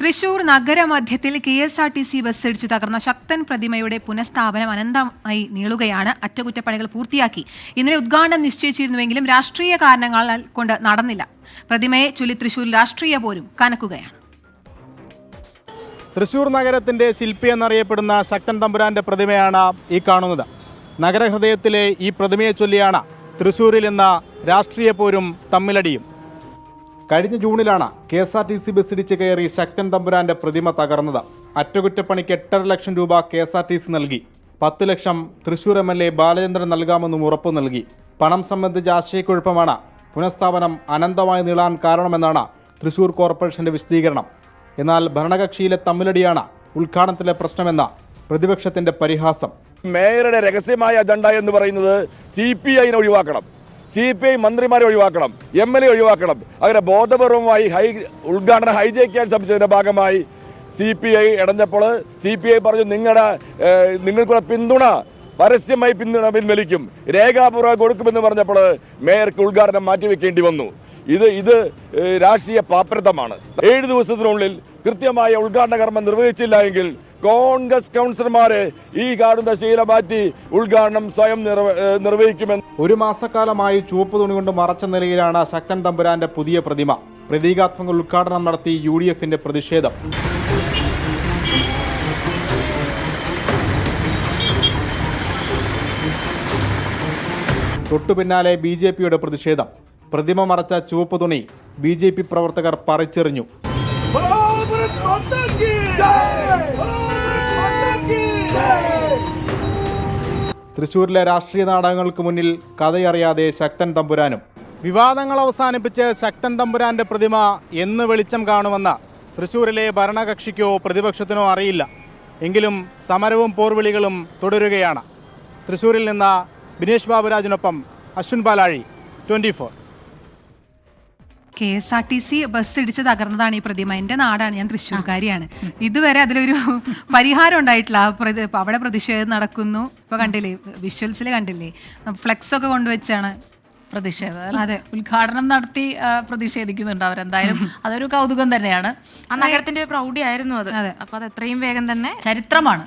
Thrissur നഗരമധ്യത്തിൽ K S R T C bus ഇടിച്ചു തകർന്ന ശക്തൻ പ്രതിമയുടെ പുനഃസ്ഥാപനം അനന്തമായി നീളുകയാണ്. അറ്റകുറ്റപ്പണികൾ പൂർത്തിയാക്കി. ഇന്നലെ ഉദ്ഘാടനം നിശ്ചയിച്ചിരുന്നുവെങ്കിലും രാഷ്ട്രീയ കാരണങ്ങളാൽ കൊണ്ട് നടന്നില്ല. പ്രതിമയെ ചൊല്ലി തൃശൂർ രാഷ്ട്രീയ പോലും കനക്കുകയാണ്. തൃശൂർ നഗരത്തിന്റെ ശില്പി എന്നറിയപ്പെടുന്ന ശക്തൻ തമ്പുരാന്റെ പ്രതിമയാണ് ഈ കാണുന്നത്. നഗരഹൃദയത്തിലെ ഈ പ്രതിമയെ ചൊല്ലിയാണ് തൃശൂരിൽ ഇന്ന് രാഷ്ട്രീയ പോരും തമ്മിലടിയും. കഴിഞ്ഞ ജൂണിലാണ് K S R T C bus ഇടിച്ച് കയറി ശക്തൻ തമ്പുരാന്റെ പ്രതിമ തകർന്നത്. അറ്റകുറ്റപ്പണിക്ക് എട്ടര ലക്ഷം രൂപ K S R T C നൽകി. പത്ത് ലക്ഷം Thrissur M L A Balachandran നൽകാമെന്നും ഉറപ്പു നൽകി. പണം സംബന്ധിച്ച ആശയക്കുഴപ്പമാണ് പുനഃസ്ഥാപനം അനന്തമായി നീളാൻ കാരണമെന്നാണ് തൃശൂർ കോർപ്പറേഷന്റെ വിശദീകരണം. എന്നാൽ ഭരണകക്ഷിയിലെ തമ്മിലടിയാണ് ഉദ്ഘാടനത്തിലെ പ്രശ്നമെന്ന പ്രതിപക്ഷത്തിന്റെ പരിഹാസം. മേയറുടെ രഹസ്യമായ അജണ്ട എന്ന് പറയുന്നത് സി പി ഐനെ ഒഴിവാക്കണം. സി പി ഐ മന്ത്രിമാരെ ഒഴിവാക്കണം എം എൽ എ ഒഴിവാക്കണം. അങ്ങനെ ബോധപൂർവമായി ഹൈ ഉദ്ഘാടനം ഹൈജാക്ക് ചെയ്യാൻ ശ്രമിച്ചതിന്റെ ഭാഗമായി സി പി ഐ ഇടഞ്ഞപ്പോൾ സി പി ഐ പറഞ്ഞു നിങ്ങളുടെ നിങ്ങൾക്കുള്ള പിന്തുണ പരസ്യമായി പിന്തുണ പിൻവലിക്കും രേഖാപൂർവം കൊടുക്കുമെന്ന് പറഞ്ഞപ്പോൾ മേയർക്ക് ഉദ്ഘാടനം മാറ്റിവെക്കേണ്ടി വന്നു. ഇത് ഇത് രാഷ്ട്രീയ പാപ്പരത്തമാണ് ഏഴ് ദിവസത്തിനുള്ളിൽ കൃത്യമായ ഉദ്ഘാടന കർമ്മം നിർവഹിച്ചില്ല എങ്കിൽ കോൺഗ്രസ് കൗൺസിലർമാരെ ഈ കാണുന്ന ശീല മാറ്റി ഉദ്ഘാടനം സ്വയം നിർവ- നിർവഹിക്കുമെന്ന് ഒരു മാസക്കാലമായി ചുവപ്പ് തുണി കൊണ്ട് മറച്ച നിലയിലാണ് ശക്തൻ തമ്പുരാന്റെ പുതിയ പ്രതിമ. പ്രതീകാത്മക ഉദ്ഘാടനം നടത്തി യു ഡി എഫിന്റെ പ്രതിഷേധം. തൊട്ടു പിന്നാലെ ബി ജെ പിയുടെ പ്രതിഷേധം. പ്രതിമ മറച്ച ചുവപ്പ് തുണി ബി ജെ പി പ്രവർത്തകർ പറിച്ചെറിഞ്ഞു. തൃശൂരിലെ രാഷ്ട്രീയ നാടകങ്ങൾക്ക് മുന്നിൽ കഥയറിയാതെ ശക്തൻ തമ്പുരാനും. വിവാദങ്ങൾ അവസാനിപ്പിച്ച് ശക്തൻ തമ്പുരാന്റെ പ്രതിമ എന്ന് വെളിച്ചം കാണുമെന്ന തൃശൂരിലെ ഭരണകക്ഷിക്കോ പ്രതിപക്ഷത്തിനോ അറിയില്ല. എങ്കിലും സമരവും പോർവിളികളും തുടരുകയാണ്. തൃശൂരിൽ നിന്ന് Binesh ബാബുരാജിനൊപ്പം Aswin Palazhi twenty K S R T C bus ഇടിച്ച് തകർന്നതാണ് ഈ പ്രതിമ. എന്റെ നാടാണ് ഞാൻ തൃശ്ശൂർക്കാരിയാണ്. ഇതുവരെ അതിലൊരു പരിഹാരം ഉണ്ടായിട്ടില്ല. ആ പ്രതി അവിടെ പ്രതിഷേധം നടക്കുന്നു. ഇപ്പൊ കണ്ടില്ലേ വിഷ്വൽസിൽ കണ്ടില്ലേ? ഫ്ലെക്സ് ഒക്കെ കൊണ്ടുവച്ചാണ് പ്രതിഷേധം അതെ. ഉദ്ഘാടനം നടത്തി പ്രതിഷേധിക്കുന്നുണ്ട് അവരെന്തായാലും. അതൊരു കൗതുകം തന്നെയാണ്. ആ നഗരത്തിന്റെ ഒരു പ്രൗഢിയായിരുന്നു അത്. അപ്പൊ അത് എത്രയും വേഗം തന്നെ ചരിത്രമാണ്.